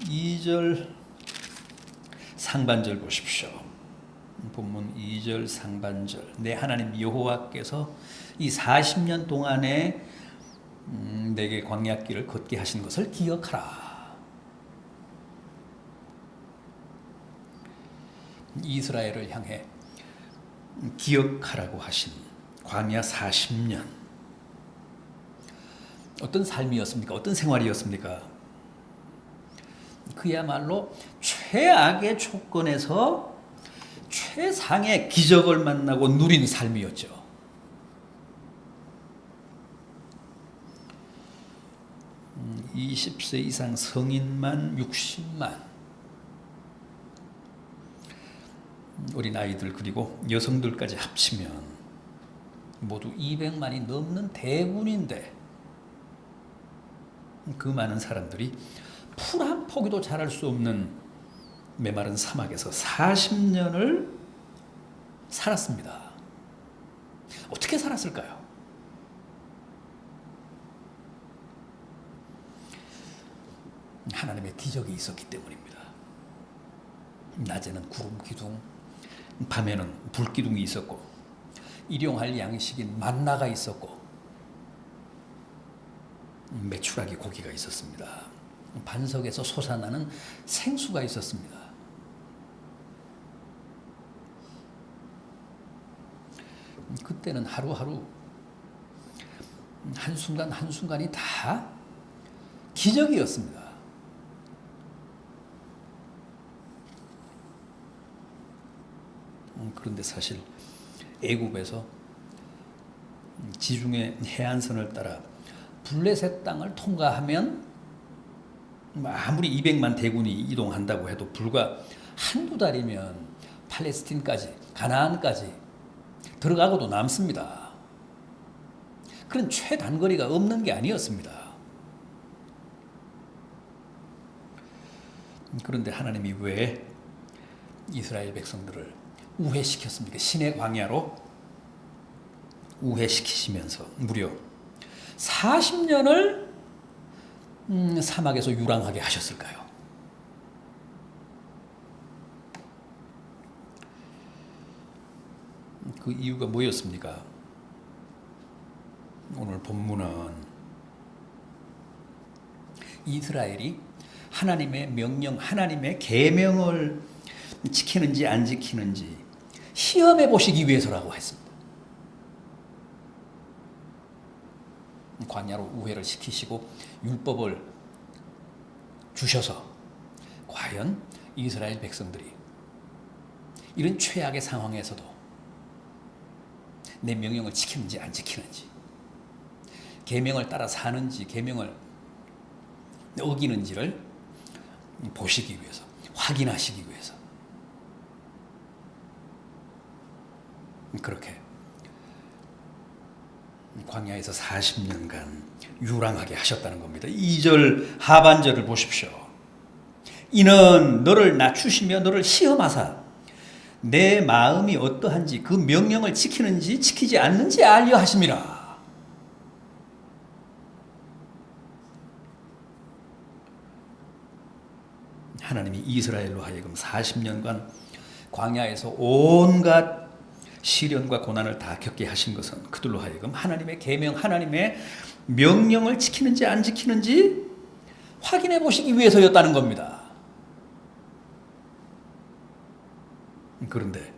2절 상반절 보십시오. 본문 2절 상반절. 내 하나님 여호와께서 이 40년 동안에 음, 내게 광야길을 걷게 하신 것을 기억하라. 이스라엘을 향해 기억하라고 하신 광야 40년. 어떤 삶이었습니까? 어떤 생활이었습니까? 그야말로 최악의 조건에서 최상의 기적을 만나고 누린 삶이었죠. 음, 20세 이상 성인만 60만 어린 아이들 그리고 여성들까지 합치면 모두 200만이 넘는 대군인데 그 많은 사람들이 풀 한 포기도 자랄 수 없는 메마른 사막에서 40년을 살았습니다. 어떻게 살았을까요? 하나님의 기적이 있었기 때문입니다. 낮에는 구름 기둥, 밤에는 불 기둥이 있었고 일용할 양식인 만나가 있었고 메추라기 고기가 있었습니다. 반석에서 솟아나는 생수가 있었습니다. 그때는 하루하루 한순간 한순간이 다 기적이었습니다. 음, 그런데 사실 애굽에서 지중해 해안선을 따라 블레셋 땅을 통과하면 아무리 200만 대군이 이동한다고 해도 불과 한두 달이면 팔레스틴까지 가나안까지 들어가고도 남습니다. 그런 최단거리가 없는 게 아니었습니다. 그런데 하나님이 왜 이스라엘 백성들을 우회시켰습니까? 신의 광야로 우회시키시면서 무려 40년을 음, 사막에서 유랑하게 하셨을까요? 그 이유가 뭐였습니까? 오늘 본문은 이스라엘이 하나님의 명령, 하나님의 계명을 지키는지 안 지키는지 시험해 보시기 위해서라고 했습니다. 광야로 우회를 시키시고 율법을 주셔서 과연 이스라엘 백성들이 이런 최악의 상황에서도 내 명령을 지키는지 안 지키는지 계명을 따라 사는지 계명을 어기는지를 보시기 위해서 확인하시기 위해서 그렇게 광야에서 40년간 유랑하게 하셨다는 겁니다. 2절 하반절을 보십시오. 이는 너를 낮추시며 너를 시험하사 내 마음이 어떠한지 그 명령을 지키는지 지키지 않는지 알려 하심이라. 하나님이 이스라엘로 하여금 40년간 광야에서 온갖 시련과 고난을 다 겪게 하신 것은 그들로 하여금 하나님의 계명, 하나님의 명령을 지키는지 안 지키는지 확인해 보시기 위해서였다는 겁니다. 그런데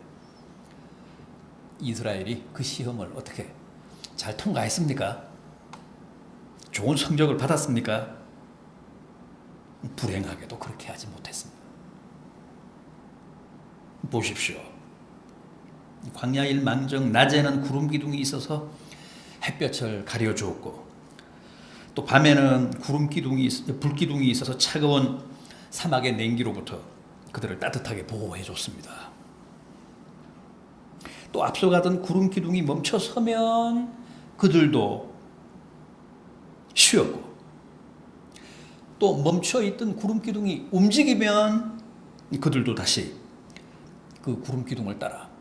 이스라엘이 그 시험을 어떻게 잘 통과했습니까? 좋은 성적을 받았습니까? 불행하게도 그렇게 하지 못했습니다. 보십시오. 광야일 망정 낮에는 구름 기둥이 있어서 햇볕을 가려 주었고 또 밤에는 구름 기둥이 불 기둥이 있어서 차가운 사막의 냉기로부터 그들을 따뜻하게 보호해 줬습니다. 또 앞서가던 구름 기둥이 멈춰 서면 그들도 쉬었고 또 멈춰 있던 구름 기둥이 움직이면 그들도 다시 그 구름 기둥을 따라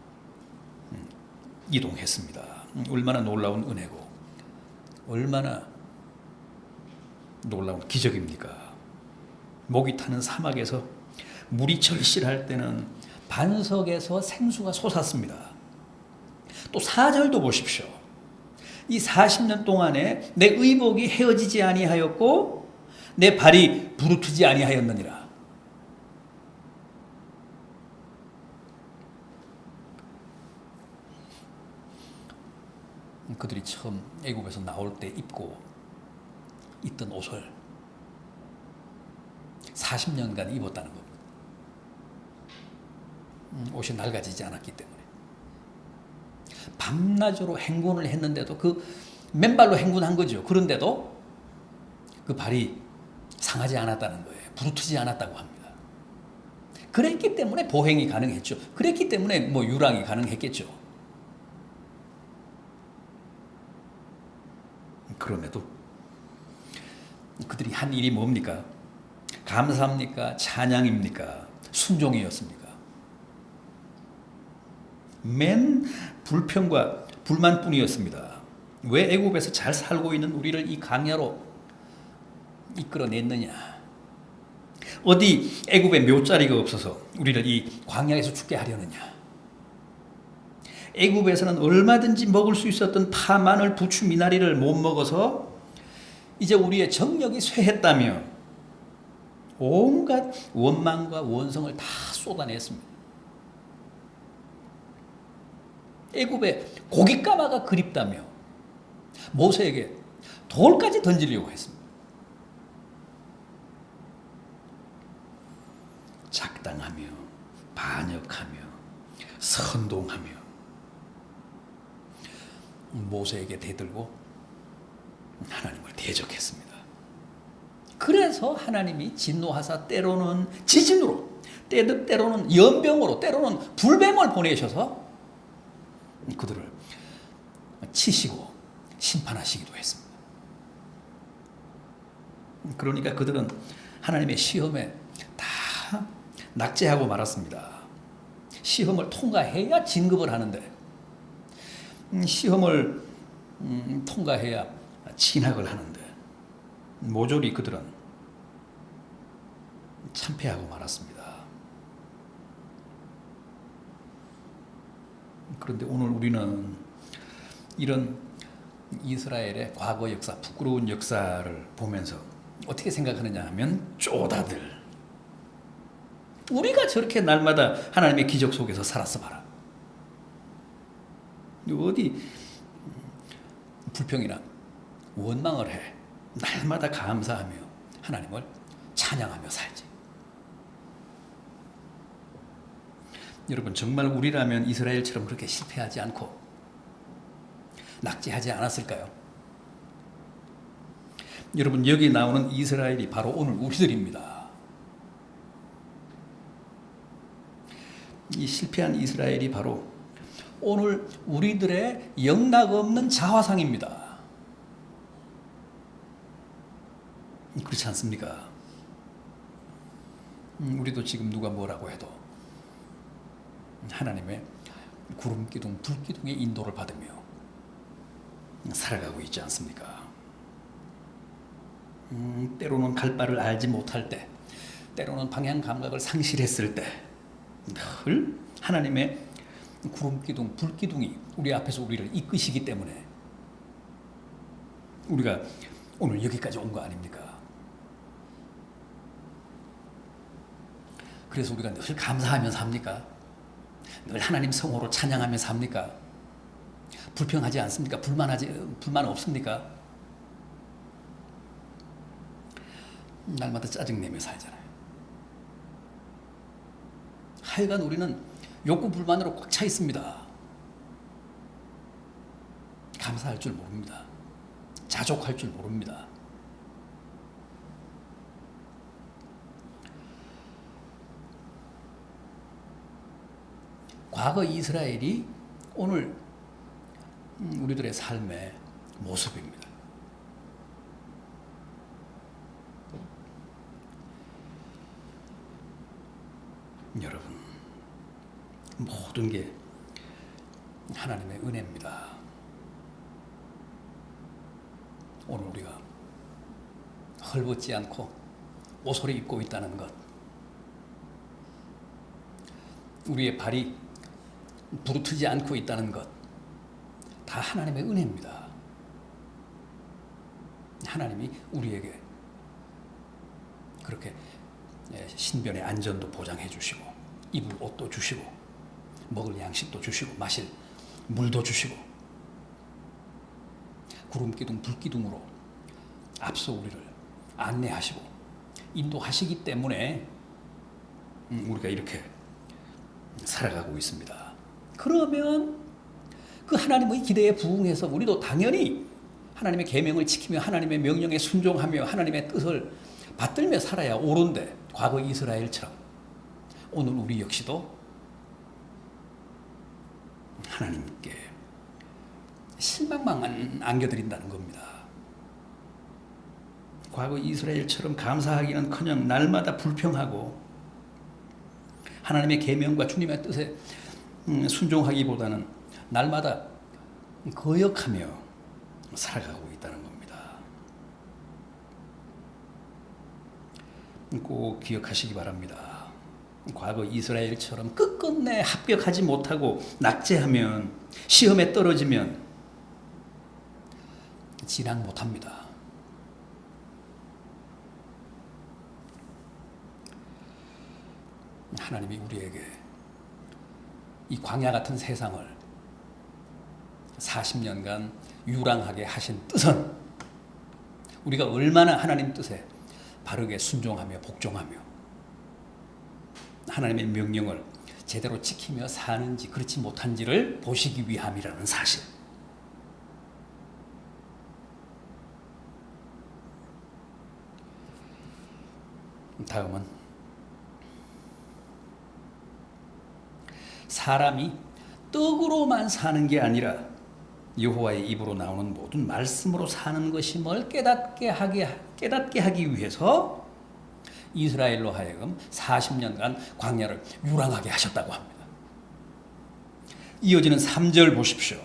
이동했습니다. 얼마나 놀라운 은혜고 얼마나 놀라운 기적입니까? 목이 타는 사막에서 물이 절실할 때는 반석에서 생수가 솟았습니다. 또 4절도 보십시오. 이 40년 동안에 내 의복이 헤어지지 아니하였고 내 발이 부르트지 아니하였느니라. 그들이 처음 애굽에서 나올 때 입고 있던 옷을 40년간 입었다는 겁니다. 음, 옷이 낡아지지 않았기 때문에. 밤낮으로 행군을 했는데도 그 맨발로 행군한 거죠. 그런데도 그 발이 상하지 않았다는 거예요. 부르트지 않았다고 합니다. 그랬기 때문에 보행이 가능했죠. 그랬기 때문에 뭐 유랑이 가능했겠죠. 그럼에도 그들이 한 일이 뭡니까? 감사합니까? 찬양입니까? 순종이었습니까? 맨 불평과 불만뿐이었습니다. 왜 애굽에서 잘 살고 있는 우리를 이 강야로 이끌어냈느냐? 어디 애굽에 묘자리가 없어서 우리를 이 광야에서 죽게 하려느냐? 애굽에서는 얼마든지 먹을 수 있었던 파, 마늘, 부추, 미나리를 못 먹어서 이제 우리의 정력이 쇠했다며 온갖 원망과 원성을 다 쏟아냈습니다. 애굽에 고깃가마가 그립다며 모세에게 돌까지 던지려고 했습니다. 작당하며 반역하며 선동하며 모세에게 대들고 하나님을 대적했습니다. 그래서 하나님이 진노하사 때로는 지진으로 때- 때로는 연병으로 때로는 불뱀을 보내셔서 그들을 치시고 심판하시기도 했습니다. 그러니까 그들은 하나님의 시험에 다 낙제하고 말았습니다. 시험을 통과해야 진급을 하는데 음, 시험을 음, 통과해야 진학을 하는데 모조리 그들은 참패하고 말았습니다. 그런데 오늘 우리는 이런 이스라엘의 과거 역사, 부끄러운 역사를 보면서 어떻게 생각하느냐 하면 쪼다들. 우리가 저렇게 날마다 하나님의 기적 속에서 살았어 봐라. 어디 불평이나 원망을 해. 날마다 감사하며 하나님을 찬양하며 살지. 여러분 정말 우리라면 이스라엘처럼 그렇게 실패하지 않고 낙제하지 않았을까요? 여러분 여기 나오는 이스라엘이 바로 오늘 우리들입니다. 이 실패한 이스라엘이 바로 오늘 우리들의 영락 없는 자화상입니다. 그렇지 않습니까? 음, 우리도 지금 누가 뭐라고 해도 하나님의 구름 기둥, 불 기둥의 인도를 받으며 살아가고 있지 않습니까? 음, 때로는 갈 바를 알지 못할 때, 때로는 방향 감각을 상실했을 때, 늘 하나님의 구름 기둥, 불 기둥이 우리 앞에서 우리를 이끄시기 때문에 우리가 오늘 여기까지 온 거 아닙니까? 그래서 우리가 늘 감사하며 삽니까? 늘 하나님 성호로 찬양하며 삽니까? 불평하지 않습니까? 불만하지 불만 없습니까? 날마다 짜증내며 살잖아요. 하여간 우리는 욕구 불만으로 꽉 차 있습니다. 감사할 줄 모릅니다. 자족할 줄 모릅니다. 과거 이스라엘이 오늘 음, 우리들의 삶의 모습입니다. 여러분, 모든 게 하나님의 은혜입니다. 오늘 우리가 헐벗지 않고 옷을 입고 있다는 것. 우리의 발이 부르트지 않고 있다는 것. 다 하나님의 은혜입니다. 하나님이 우리에게 그렇게 예, 신변의 안전도 보장해 주시고 입을 옷도 주시고 먹을 양식도 주시고 마실 물도 주시고 구름 기둥 불 기둥으로 앞서 우리를 안내하시고 인도하시기 때문에 음, 우리가 이렇게 살아가고 있습니다. 그러면 그 하나님의 기대에 부응해서 우리도 당연히 하나님의 계명을 지키며 하나님의 명령에 순종하며 하나님의 뜻을 받들며 살아야 옳은데 과거 이스라엘처럼 오늘 우리 역시도 하나님께 실망만 안겨드린다는 겁니다. 과거 이스라엘처럼 감사하기는 커녕 날마다 불평하고 하나님의 계명과 주님의 뜻에 음, 순종하기보다는 날마다 거역하며 살아가고 있다는 겁니다. 꼭 기억하시기 바랍니다. 과거 이스라엘처럼 끝끝내 합격하지 못하고 낙제하면 시험에 떨어지면 진학 못합니다. 하나님이 우리에게 이 광야 같은 세상을 40년간 유랑하게 하신 뜻은 우리가 얼마나 하나님 뜻에 바르게 순종하며 복종하며 하나님의 명령을 제대로 지키며 사는지 그렇지 못한지를 보시기 위함이라는 사실. 다음은 사람이 떡으로만 사는 게 아니라 여호와의 입으로 나오는 모든 말씀으로 사는 것임을 깨닫게 하게 깨닫게 하기 위해서 이스라엘로 하여금 40년간 광야를 유랑하게 하셨다고 합니다. 이어지는 3절 보십시오.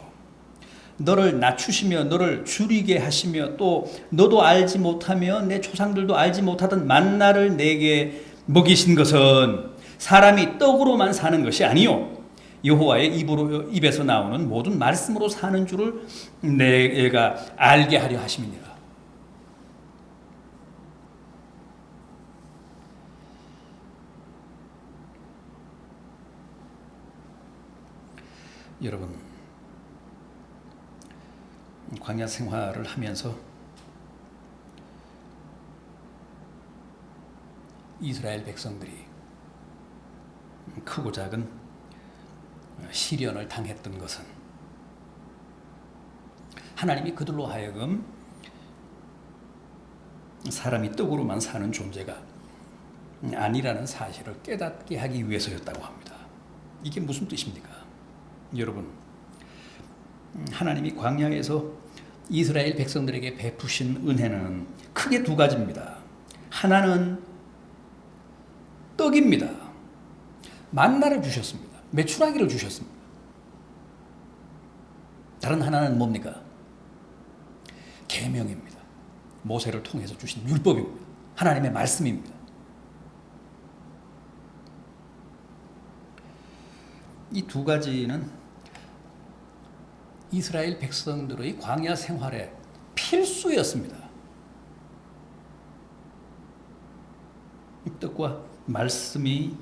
너를 낮추시며 너를 줄이게 하시며 또 너도 알지 못하며 내 조상들도 알지 못하던 만나를 내게 먹이신 것은 사람이 떡으로만 사는 것이 아니요 여호와의 입으로 입에서 나오는 모든 말씀으로 사는 줄을 내가 알게 하려 하심이니라. 여러분 광야 생활을 하면서 이스라엘 백성들이 크고 작은 시련을 당했던 것은 하나님이 그들로 하여금 사람이 떡으로만 사는 존재가 아니라는 사실을 깨닫게 하기 위해서였다고 합니다. 이게 무슨 뜻입니까? 여러분, 하나님이 광야에서 이스라엘 백성들에게 베푸신 은혜는 크게 두 가지입니다. 하나는 떡입니다. 만나를 주셨습니다. 메추라기를 주셨습니다. 다른 하나는 뭡니까? 계명입니다. 모세를 통해서 주신 율법입니다. 하나님의 말씀입니다. 이 두 가지는 이스라엘 백성들의 광야 생활의 필수였습니다. 뜻과 말씀이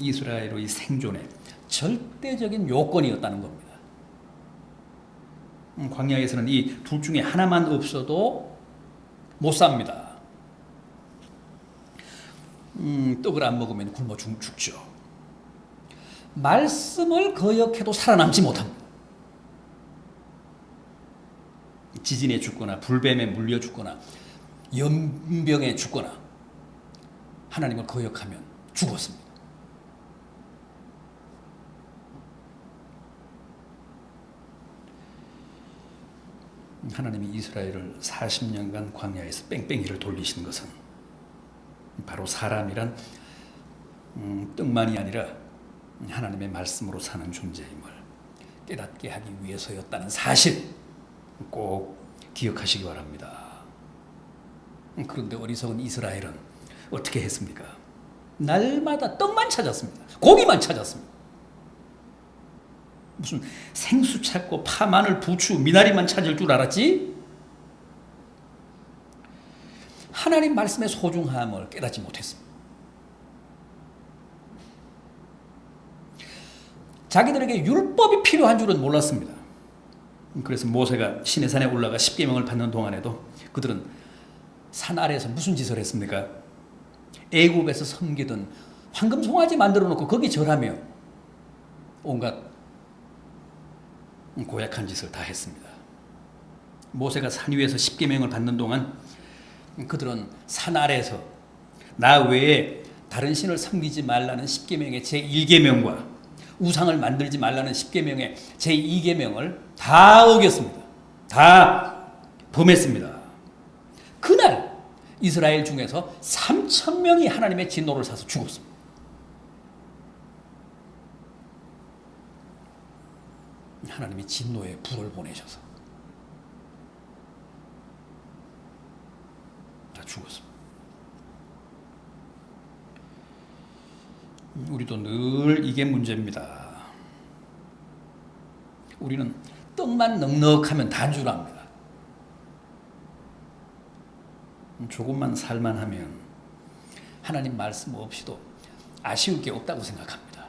이스라엘의 생존의 절대적인 요건이었다는 겁니다. 광야에서는 이 둘 중에 하나만 없어도 못 삽니다. 음, 떡을 안 먹으면 굶어 죽죠. 말씀을 거역해도 살아남지 못합니다. 지진에 죽거나 불뱀에 물려 죽거나 연병에 죽거나 하나님을 거역하면 죽었습니다. 하나님이 이스라엘을 40년간 광야에서 뺑뺑이를 돌리신 것은 바로 사람이란 음, 뜻만이 아니라 하나님의 말씀으로 사는 존재임을 깨닫게 하기 위해서였다는 사실 꼭 기억하시기 바랍니다. 음, 그런데 어리석은 이스라엘은 어떻게 했습니까? 날마다 떡만 찾았습니다. 고기만 찾았습니다. 무슨 생수 찾고 파, 마늘, 부추, 미나리만 찾을 줄 알았지? 하나님 말씀의 소중함을 깨닫지 못했습니다. 자기들에게 율법이 필요한 줄은 몰랐습니다. 그래서 모세가 시내산에 올라가 십계명을 받는 동안에도 그들은 산 아래에서 무슨 짓을 했습니까? 애굽에서 섬기던 황금 송아지 만들어 놓고 거기 절하며 온갖 고약한 짓을 다 했습니다. 모세가 산 위에서 십계명을 받는 동안 그들은 산 아래에서 나 외에 다른 신을 섬기지 말라는 십계명의 제 1계명과 우상을 만들지 말라는 십계명의 제 2계명을 다 어겼습니다. 다 범했습니다. 그날 이스라엘 중에서 3천 명이 하나님의 진노를 사서 죽었습니다. 하나님이 진노의 불을 보내셔서 다 죽었습니다. 우리도 늘 이게 문제입니다. 우리는 떡만 넉넉하면 단줄 압니다. 조금만 살만하면 하나님 말씀 없이도 아쉬울 게 없다고 생각합니다.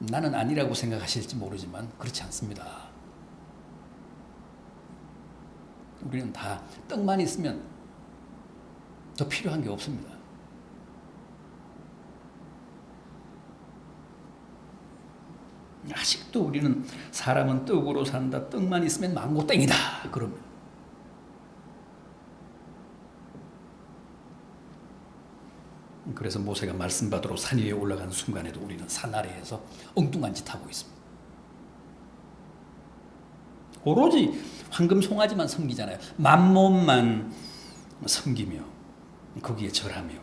나는 아니라고 생각하실지 모르지만 그렇지 않습니다. 우리는 다 떡만 있으면 더 필요한 게 없습니다. 아직도 우리는 사람은 떡으로 산다. 떡만 있으면 망고땡이다. 그러면 그래서 모세가 말씀 받으러 산 위에 올라가는 순간에도 우리는 산 아래에서 엉뚱한 짓 하고 있습니다. 오로지 황금 송아지만 섬기잖아요. 만몸만 섬기며 거기에 절하며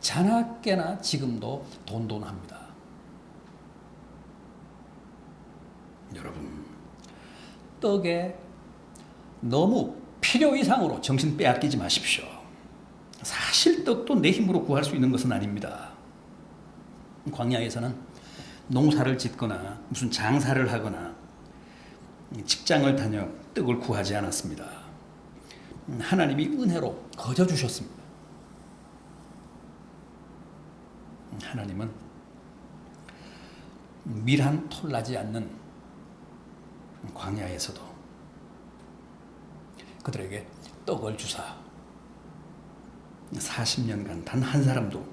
자나깨나 지금도 돈돈합니다. 여러분 떡에 너무 필요 이상으로 정신 빼앗기지 마십시오. 사실 떡도 내 힘으로 구할 수 있는 것은 아닙니다. 광야에서는 농사를 짓거나 무슨 장사를 하거나 직장을 다녀 떡을 구하지 않았습니다. 하나님이 은혜로 거저 주셨습니다. 하나님은 밀한 톨 나지 않는 광야에서도 그들에게 떡을 주사 40년간 단 한 사람도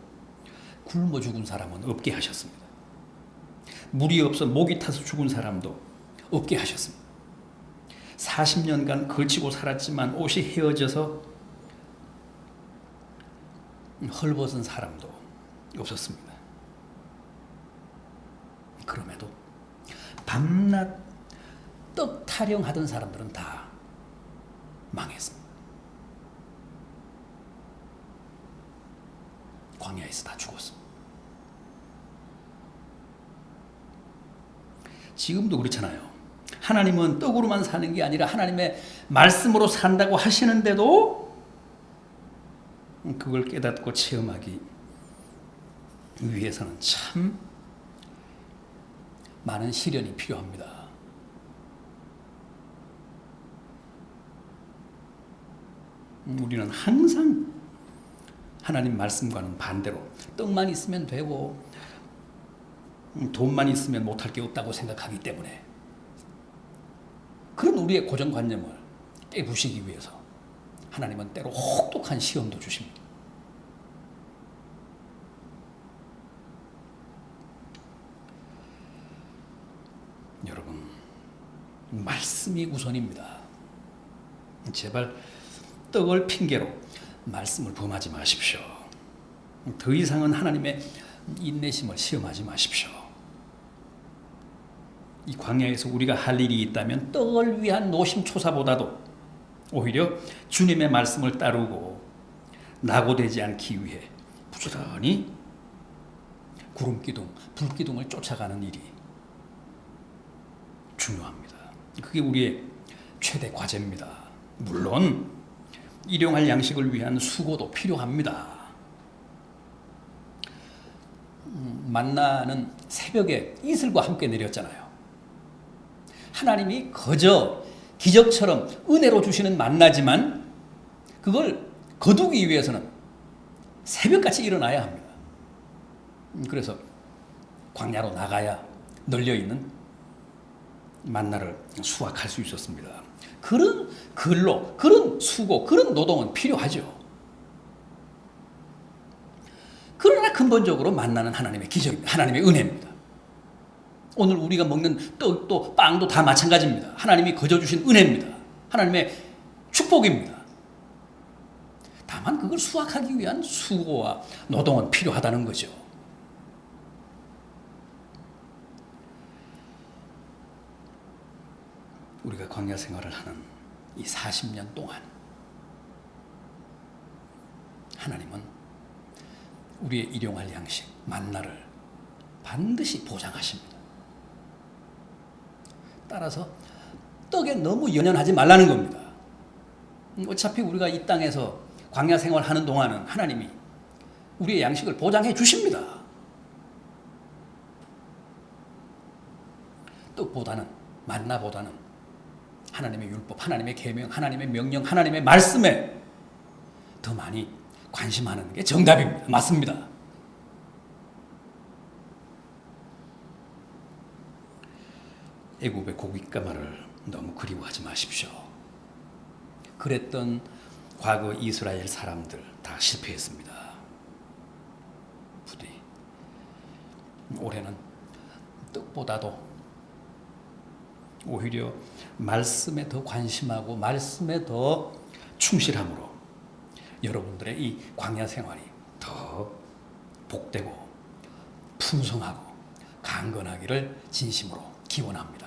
굶어 죽은 사람은 없게 하셨습니다. 물이 없어 목이 타서 죽은 사람도 없게 하셨습니다. 40년간 걸치고 살았지만 옷이 헤어져서 헐벗은 사람도 없었습니다. 그럼에도 밤낮 떡 타령하던 사람들은 다 망했습니다. 광야에서 다 죽었습니다. 지금도 그렇잖아요. 하나님은 떡으로만 사는 게 아니라 하나님의 말씀으로 산다고 하시는데도 그걸 깨닫고 체험하기 위해서는 참 많은 시련이 필요합니다. 우리는 항상 하나님 말씀과는 반대로 떡만 있으면 되고 돈만 있으면 못할 게 없다고 생각하기 때문에 그런 우리의 고정관념을 깨부시기 위해서 하나님은 때로 혹독한 시험도 주십니다. 여러분, 말씀이 우선입니다. 제발 떡을 핑계로 말씀을 범하지 마십시오. 더 이상은 하나님의 인내심을 시험하지 마십시오. 이 광야에서 우리가 할 일이 있다면 떡을 위한 노심초사보다도 오히려 주님의 말씀을 따르고 낙오되지 않기 위해 부지런히 구름기둥, 불기둥을 쫓아가는 일이 중요합니다. 그게 우리의 최대 과제입니다. 물론 일용할 양식을 위한 수고도 필요합니다. 음, 만나는 새벽에 이슬과 함께 내렸잖아요. 하나님이 거저 기적처럼 은혜로 주시는 만나지만 그걸 거두기 위해서는 새벽같이 일어나야 합니다. 음, 그래서 광야로 나가야 널려 있는 만나를 수확할 수 있었습니다. 그런 근로, 그런 수고, 그런 노동은 필요하죠. 그러나 근본적으로 만나는 하나님의 기적입니다. 하나님의 은혜입니다. 오늘 우리가 먹는 떡도 빵도 다 마찬가지입니다. 하나님이 거저 주신 은혜입니다. 하나님의 축복입니다. 다만 그걸 수확하기 위한 수고와 노동은 필요하다는 거죠. 우리가 광야 생활을 하는 이 40년 동안 하나님은 우리의 일용할 양식 만나를 반드시 보장하십니다. 따라서 떡에 너무 연연하지 말라는 겁니다. 어차피 우리가 이 땅에서 광야 생활하는 동안은 하나님이 우리의 양식을 보장해 주십니다. 떡보다는 만나보다는 하나님의 율법, 하나님의 계명, 하나님의 명령, 하나님의 말씀에 더 많이 관심하는 게 정답입니다. 맞습니다. 애굽의 고깃가마를 너무 그리워하지 마십시오. 그랬던 과거 이스라엘 사람들 다 실패했습니다. 부디 올해는 떡보다도 오히려 말씀에 더 관심하고 말씀에 더 충실함으로 여러분들의 이 광야 생활이 더 복되고 풍성하고 강건하기를 진심으로 기원합니다.